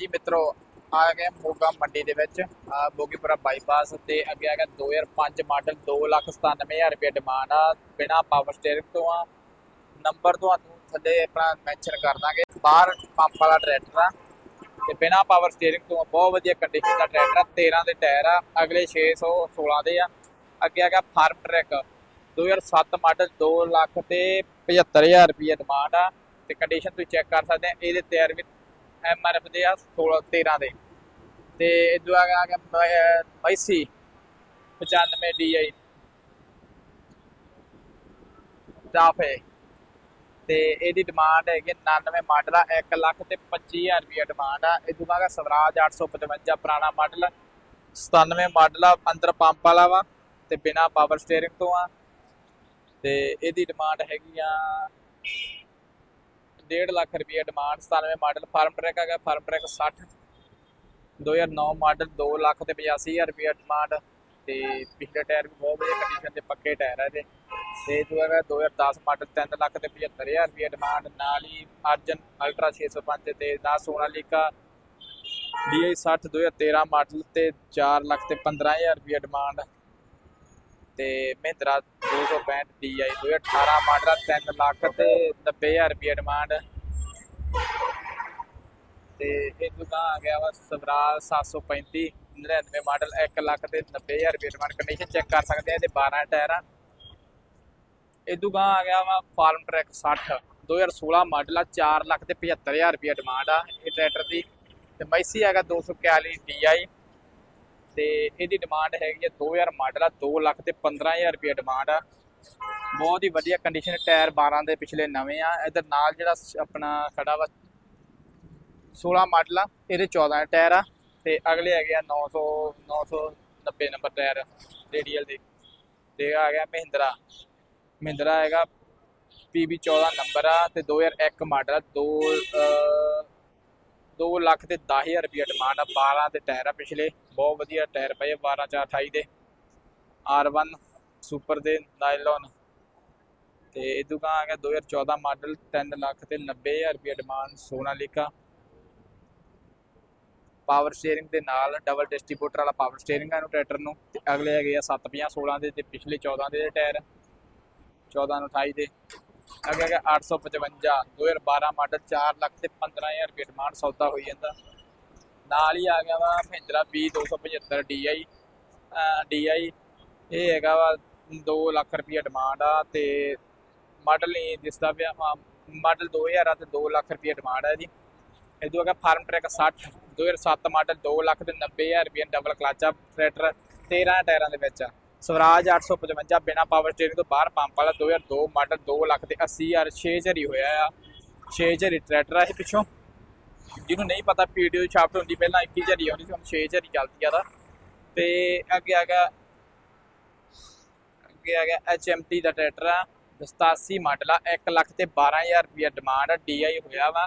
ਹਾਂਜੀ ਮਿੱਤਰੋ, ਆ ਗਏ ਮੋਗਾ ਮੰਡੀ ਦੇ ਵਿੱਚ। ਆ ਬੋਗੀਪੁਰਾ ਬਾਈਪਾਸ ਤੇ ਅੱਗੇ ਆ ਗਿਆ 2005 ਮਾਡਲ 297000 ਰੁਪਏ ਡਿਮਾਂਡ ਆ। ਬਿਨਾ ਪਾਵਰ ਸਟੀਅਰਿੰਗ ਤੋਂ ਆ ਨੰਬਰ ਤੁਹਾਨੂੰ ਥੱਲੇ ਆਪਣਾ ਮੈਂਸ਼ਨ ਕਰ ਦਾਂਗੇ। ਬਾਹਰ ਪੰਪ ਵਾਲਾ ਟਰੈਕਟਰ ਆ ਤੇ ਬਿਨਾ ਪਾਵਰ ਸਟੀਅਰਿੰਗ ਤੋਂ ਬਹੁਤ ਵਧੀਆ ਕੰਡੀਸ਼ਨ ਦਾ ਟਰੈਕਟਰ ਆ। 13 ਦੇ ਟਾਇਰ ਆ, ਅਗਲੇ 616 ਦੇ ਆ। ਅੱਗੇ ਆ ਗਿਆ ਫਾਰਮ ਟਰੈਕ 2007 ਮਾਡਲ 2 ਲੱਖ ਤੇ 75000 ਰੁਪਏ ਡਿਮਾਂਡ ਆ। ਤੇ ਕੰਡੀਸ਼ਨ ਤੁਸੀਂ ਚੈੱਕ ਕਰ ਸਕਦੇ ਆ, ਇਹਦੇ ਟਾਇਰ ਵੀ ਐਮ ਆਰ ਐਫ ਦੇ ਆ 16 13 ਦੇ। ਤੇ ਇਦੋਂ ਆ ਗਿਆ ਮੈਸੀ 95 ਡੀਆਈ ਟਾਫੇ ਤੇ ਇਹਦੀ ਡਿਮਾਂਡ ਹੈਗੀ 99 ਮਾਡਲ ਆ 1 ਲੱਖ ਤੇ 25000 ਰੁਪਏ ਡਿਮਾਂਡ ਆ। ਇਦੋਂ ਦਾ ਸਵਰਾਜ 855 ਪੁਰਾਣਾ ਮਾਡਲ 97 ਮਾਡਲ ਆ, ਅੰਦਰ ਪੰਪ ਵਾਲਾ ਵਾ ਤੇ ਬਿਨਾ ਪਾਵਰ ਸਟੀਅਰਿੰਗ ਤੋਂ ਆ। ਤੇ ਇਹਦੀ ਡਿਮਾਂਡ ਹੈਗੀ ਆ 1.5 ਲੱਖ ਰੁਪਏ ਡਿਮਾਂਡ 97 ਮਾਡਲ ਫਾਰਮ ਟਰੈਕ ਹੈਗਾ, ਫਾਰਮ ਟਰੈਕ 60 2009 ਮਾਡਲ 2 ਲੱਖ ਤੇ 85000 ਰੁਪਏ ਡਿਮਾਂਡ, ਤੇ ਪਿਛਲੇ ਟਾਇਰ ਵੀ ਬਹੁਤ ਵਧੀਆ ਕੰਡੀਸ਼ਨ ਦੇ ਪੱਕੇ ਟਾਇਰ ਆ ਇਹਦੇ। ਤੇ ਜੋ ਹੈਗਾ 2010 ਮਾਡਲ 3 ਲੱਖ ਤੇ 75000 ਰੁਪਏ ਡਿਮਾਂਡ, ਨਾਲ ਹੀ ਅਰਜਨ ਅਲਟਰਾ 605 ਤੇ ਦਾ ਸੋਨਾਲੀਕਾ DI 60 2013 ਮਾਡਲ ਤੇ 4 ਲੱਖ ਤੇ 15000 ਰੁਪਏ ਡਿਮਾਂਡ। ਤੇ ਮਹਿੰਦਰਾ 265 DI 2018 ਮਾਡਲ 3 ਲੱਖ ਤੇ 90000 ਰੁਪਏ ਡਿਮਾਂਡ ਤੇ ਇਹ ਦੁਕਾਨ ਆ ਗਿਆ ਵਾ ਸਵਰਾਜ 735 99 ਮਾਡਲ 1 ਲੱਖ ਤੇ 90000 ਰੁਪਏ ਡਿਮਾਂਡ ਕੰਡੀਸ਼ਨ ਚੈੱਕ ਕਰ ਸਕਦੇ ਆ, ਇਹਦੇ 12 ਟਾਇਰ। ਆ ਇਹ ਦੁਕਾਨ ਆ ਗਿਆ ਵਾ ਫਾਰਮ ਟਰੈਕ 60 2016 ਮਾਡਲ ਆ 4 ਲੱਖ ਤੇ 75000 ਰੁਪਏ ਡਿਮਾਂਡ ਆ, ਇਹ ਟਰੈਕਟਰ ਦੀ। ਤੇ ਮੈਸੀ ਹੈਗਾ 241 DI ਤੇ ਇਹਦੀ ਡਿਮਾਂਡ ਹੈਗੀ ਹੈ 2000 ਮਾਡਲ ਆ 2 ਲੱਖ ਤੇ 15000 ਰੁਪਏ ਡਿਮਾਂਡ ਆ। ਬਹੁਤ ਹੀ ਵਧੀਆ ਕੰਡੀਸ਼ਨ ਟਾਇਰ 12 ਦੇ ਪਿਛਲੇ ਨਵੇਂ ਆ। ਇਧਰ ਨਾਲ ਜਿਹੜਾ ਸ- ਆਪਣਾ ਖੜਾ ਵਾ 16 ਮਾਡਲ ਆ, ਇਹਦੇ 14 ਟਾਇਰ ਆ ਤੇ ਅਗਲੇ ਹੈਗੇ ਆ 900 990 ਨੰਬਰ ਟਾਇਰ ਰੇਡੀਅਲ ਦੇ। ਤੇ ਆ ਗਿਆ ਮਹਿੰਦਰਾ। ਮਹਿੰਦਰਾ ਹੈਗਾ PB 14 ਨੰਬਰ ਆ ਤੇ 2001 ਮਾਡਲ ਆ 2 2 ਲੱਖ ਤੇ 10000 ਰੁਪਏ ਡਿਮਾਂਡ ਆ। 12 ਦੇ ਟਾਇਰ ਆ ਪਿਛਲੇ। ਬਹੁਤ ਵਧੀਆ ਟਾਇਰ ਪਏ ਆ 12 4 28 ਦੇ। R1 ਸੁਪਰ ਦੇ ਨਾਈਲੋਨ ਤੇ ਇਹ ਦੁਕਾਨ ਆ ਗਿਆ 2014 ਮਾਡਲ 3 ਲੱਖ ਤੇ 90000 ਰੁਪਏ ਡਿਮਾਂਡ ਸੋਨਾਲੀਕਾ ਪਾਵਰ ਸਟੀਅਰਿੰਗ ਦੇ ਨਾਲ ਡਬਲ ਡਿਸਟ੍ਰੀਬਿਊਟਰ ਵਾਲਾ ਪਾਵਰ ਸਟੀਅਰਿੰਗ ਆ ਇਹਨੂੰ ਟਰੈਕਟਰ ਨੂੰ। ਤੇ ਅਗਲੇ ਹੈਗੇ ਆ 750 16 ਦੇ ਤੇ ਪਿਛਲੇ 14 ਦੇ ਟਾਇਰ 14 ਨੂੰ 28 ਦੇ। ਅੱਗੇ ਹੈਗਾ 855 2012 ਮਾਡਲ 4 ਲੱਖ ਤੇ 15000 ਰੁਪਏ ਡਿਮਾਂਡ ਸੌਦਾ ਹੋਈ ਜਾਂਦਾ। ਨਾਲ ਹੀ ਆ ਗਿਆ ਵਾ ਮਹਿੰਦਰਾ B275 DI DI ਇਹ ਹੈਗਾ ਵਾ 2 ਲੱਖ ਰੁਪਏ ਡਿਮਾਂਡ ਆ ਤੇ ਮਾਡਲ ਨਹੀਂ ਦਿਸਦਾ ਪਿਆ ਮਾਡਲ 2000 ਆ ਤੇ 2 ਲੱਖ ਰੁਪਏ ਡਿਮਾਂਡ ਆ ਜੀ ਇਹ ਤੋਂ ਹੈਗਾ ਫਾਰਮ ਟਰੈਕ 60 2007 ਮਾਡਲ 2 ਲੱਖ ਤੇ 90000 ਰੁਪਏ ਡਬਲ ਕਲਾਚਾ ਆ ਟਰੈਕਟਰ 13 ਟਾਇਰਾਂ ਦੇ ਵਿੱਚ ਆ। ਸਵਰਾਜ 855 ਬਿਨਾ ਪਾਵਰ ਸਟੀਅਰਿੰਗ ਤੋਂ ਬਾਹਰ ਪੰਪ ਵਾਲਾ 2002 ਮਾਡਲ 2 ਲੱਖ ਤੇ 80000 6 ਝਰੀ ਹੋਇਆ ਆ। 6 ਝਰੀ ਟਰੈਕਟਰ ਆ ਇਹ ਪਿੱਛੋਂ। ਜਿਹਨੂੰ ਨਹੀਂ ਪਤਾ ਪੀਡੀਓ ਸ਼ਾਫਟ ਹੁੰਦੀ ਪਹਿਲਾਂ 21 ਝਰੀ ਆਉਂਦੀ ਸੀ, ਹੁਣ 6 ਝਰੀ ਚੱਲਦੀ ਆ ਦਾ ਤੇ ਅੱਗੇ ਆ ਗਿਆ ਅੱਗੇ ਆ ਗਿਆ HMT ਦਾ ਟਰੈਕਟਰ ਆ 87 ਮਾਡਲ ਆ 1 ਲੱਖ ਤੇ 12000 ਰੁਪਏ ਡਿਮਾਂਡ ਆ DI ਹੋਇਆ ਵਾ।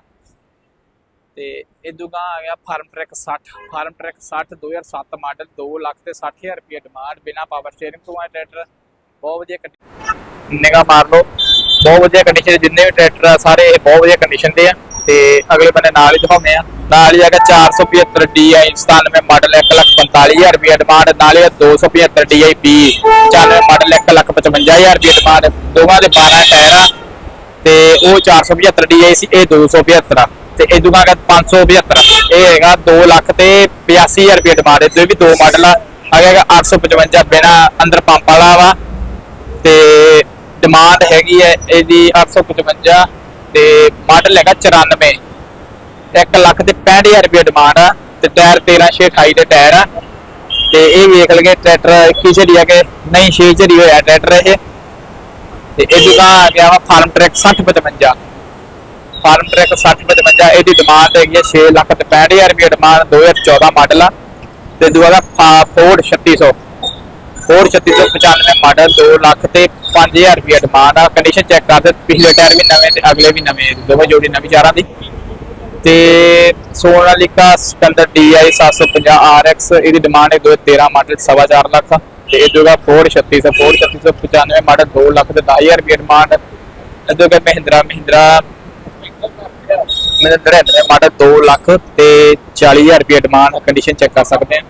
ਤੇ ਇਹ ਦੁਕਾਨ ਆ ਗਿਆ, farm track 60 farm track 60 2007 model 2 lakh ਤੇ 60000 ਰੁਪਏ ਡਿਮਾਂਡ ਬਿਨਾ ਪਾਵਰ ਸਟੀਅਰਿੰਗ ਤੋਂ ਆ ਟਰੈਕਟਰ। ਬਹੁਤ ਵਧੀਆ ਕੰਡੀਸ਼ਨ ਨਿਗਾਹ ਮਾਰ ਲਓ। ਬਹੁਤ ਵਧੀਆ ਕੰਡੀਸ਼ਨ ਜਿੰਨੇ ਵੀ ਟਰੈਕਟਰ ਆ, ਸਾਰੇ ਇਹ ਬਹੁਤ ਵਧੀਆ ਕੰਡੀਸ਼ਨ ਦੇ ਆ। ਤੇ ਅਗਲੇ ਬੰਨੇ ਨਾਲ ਹੀ ਦਿਖਾਉਂਦੇ ਆ। ਨਾਲ ਹੀ ਹੈਗਾ 475 DI 97 ਮਾਡਲ 145000 ਰੁਪਏ ਡਿਮਾਂਡ ਨਾਲ ਹੀ 275 DI B 94 ਮਾਡਲ 155000 ਰੁਪਏ ਡਿਮਾਂਡ ਦੋਵਾਂ ਦੇ 12 ਟਾਇਰ। ਆ ਤੇ ਉਹ 475 DI ਸੀ, ਇਹ 275 ਆ। ਤੇ ਇਹ ਦੁਕਾਨ ਦਾ 575 ਇਹ ਹੈਗਾ 2 ਲੱਖ ਤੇ 85000 ਰੁਪਏ ਡਿਮਾਂਡ ਇਹਦੇ ਵੀ ਦੋ ਮਾਡਲ ਆ ਅੱਗੇ ਹੈਗਾ 855 ਬਿਨਾ ਅੰਦਰ ਪੰਪ ਵਾਲਾ ਵਾ। ਤੇ ਡਿਮਾਂਡ ਹੈਗੀ ਹੈ ਇਹਦੀ 855 ਤੇ ਮਾਡਲ ਹੈਗਾ 94 1 ਲੱਖ ਤੇ 65000 ਰੁਪਏ ਡਿਮਾਂਡ ਆ ਤੇ ਟਾਇਰ 13 6 28 ਦੇ ਟਾਇਰ ਆ। ਤੇ ਇਹ ਵੇਖ ਲਗੇ ਟਰੈਕਟਰ 21 ਝੜੀ ਆ ਕਿ ਨਹੀਂ 6 ਝੜੀ ਹੋਇਆ ਟਰੈਕਟਰ ਇਹ। ਤੇ ਇਹ ਦੁਕਾਨ ਆ ਗਿਆ ਵਾ ਫਾਰਮ ਟਰੈਕ 60 55 ਫਾਰਮ ਟਰੈਕ 60 55 ਇਹਦੀ ਡਿਮਾਂਡ ਹੈਗੀ ਹੈ 6 ਲੱਖ ਤੇ 65000 ਰੁਪਏ ਡਿਮਾਂਡ 2014 ਮਾਡਲ ਆ। ਤੇ ਦੂਆ ਦਾ ਫੋਰਡ 3600 ਫੋਰਡ 3695 ਮਾਡਲ 2 ਲੱਖ ਤੇ 5000 ਰੁਪਏ ਡਿਮਾਂਡ ਆ। ਕੰਡੀਸ਼ਨ ਚੈੱਕ ਕਰਦੇ ਪਿਛਲੇ ਟਾਇਰ ਵੀ ਨਵੇਂ ਤੇ ਅਗਲੇ ਵੀ ਨਵੇਂ ਦੋਵੇਂ ਜੋੜੀ ਨਵੀਂ ਚਾਰਾਂ ਦੀ। ਤੇ ਸੋਨਾਲੀਕਾ ਸਕੰਦਰ DI 750 RX ਇਹਦੀ ਡਿਮਾਂਡ ਹੈ 2013 ਮਾਡਲ 4.5 ਲੱਖ ਤੇ ਇਹ ਜੋਗਾ ਫੋਰਡ 3600 ਫੋਰਡ 3695 ਮਾਡਲ 2 ਲੱਖ ਤੇ 10000 ਰੁਪਏ ਡਿਮਾਂਡ ਇਹ ਜੋਗਾ ਮਹਿੰਦਰਾ ਮਹਿੰਦਰਾ 99 ਮਾਡਲ 2 ਲੱਖ ਤੇ 40000 ਰੁਪਏ ਡਿਮਾਂਡ ਕੰਡੀਸ਼ਨ ਚੈੱਕ ਕਰ ਸਕਦੇ ਆ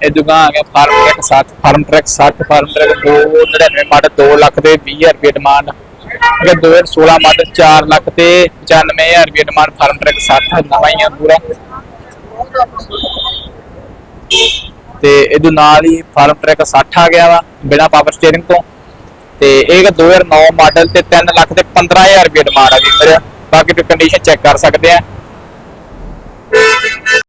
ਇਹ ਦੁਕਾਨ ਆ ਗਿਆ farm track 60 farm track 60 farm ਟਰੈਕ 299 ਮਾਡਲ 2 ਲੱਖ ਤੇ 20000 ਰੁਪਏ ਡਿਮਾਂਡ ਅਗਰ 2016 ਮਾਡਲ 4 ਲੱਖ ਤੇ 95000 ਰੁਪਏ ਡਿਮਾਂਡ ਫਾਰਮ ਟਰੈਕ 60 ਨਵਾਂ ਹੀ ਆ ਪੂਰਾ। ਤੇ ਇਹਦੇ ਨਾਲ ਹੀ ਫਾਰਮ ਟਰੈਕ 60 ਆ ਗਿਆ ਵਾ, ਬਿਨਾ ਪਾਵਰ ਸਟੀਅਰਿੰਗ ਤੋਂ। ਤੇ ਇਹ 2009 ਮਾਡਲ ਤੇ 3 ਲੱਖ ਤੇ 15000 ਰੁਪਏ ਡਿਮਾਂਡ ਆ ਗਈ ਮੇਰੇ ਬਾਕੀ ਤੇ ਕੰਡੀਸ਼ਨ ਚੈੱਕ ਕਰ ਸਕਦੇ ਆ।